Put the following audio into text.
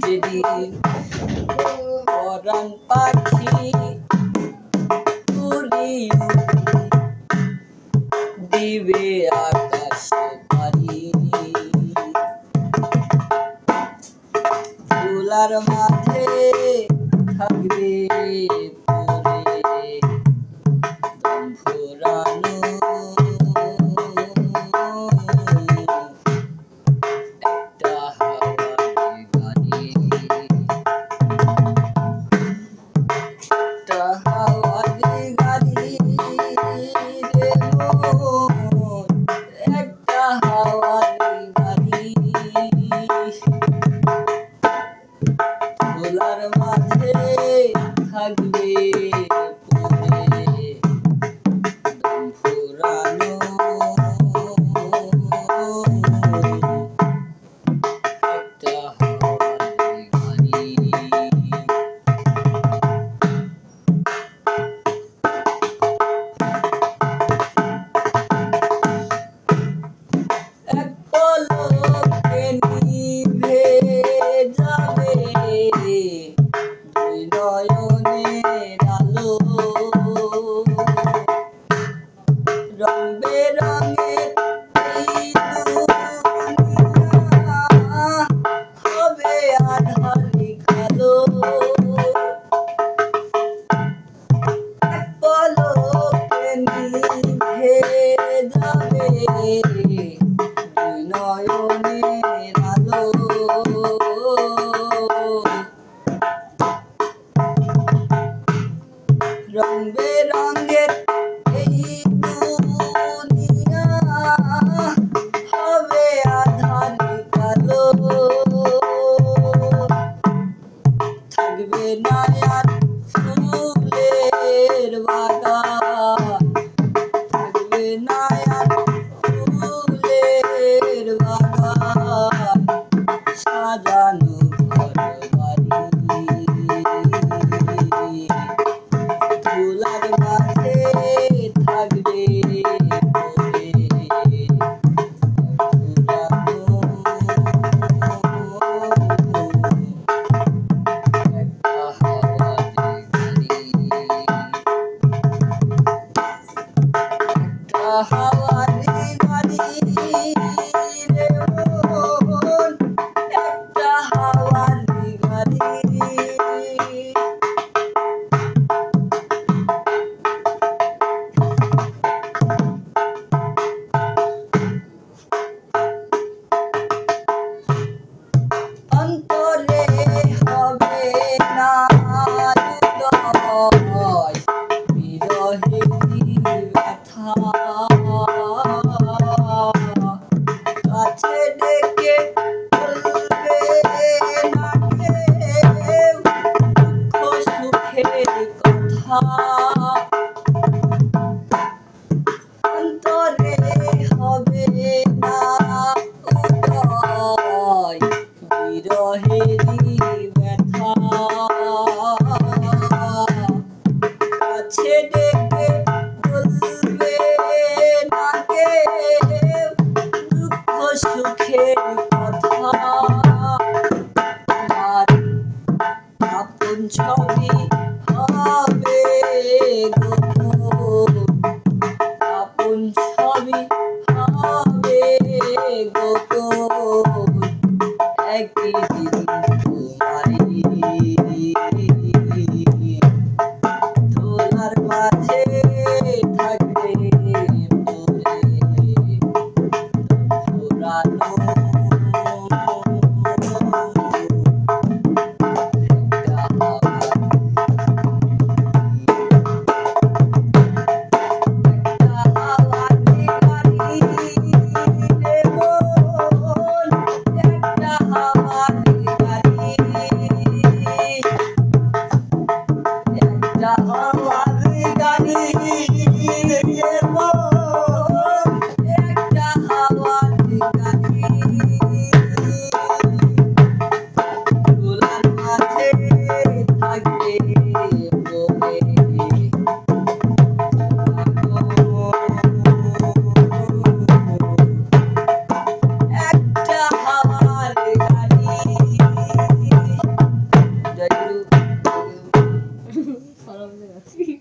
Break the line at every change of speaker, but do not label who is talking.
যদি পরাণ পাখি তুলি দিবে আকাশে পারি ভুলার মাঝে থাকবে রং বেরঙের থাকবে না আর ফুলের বাগান। থাকবে না You. অন্তরে হবে না। উদয় হবে গো। আপন সবই হবে গো একই দিন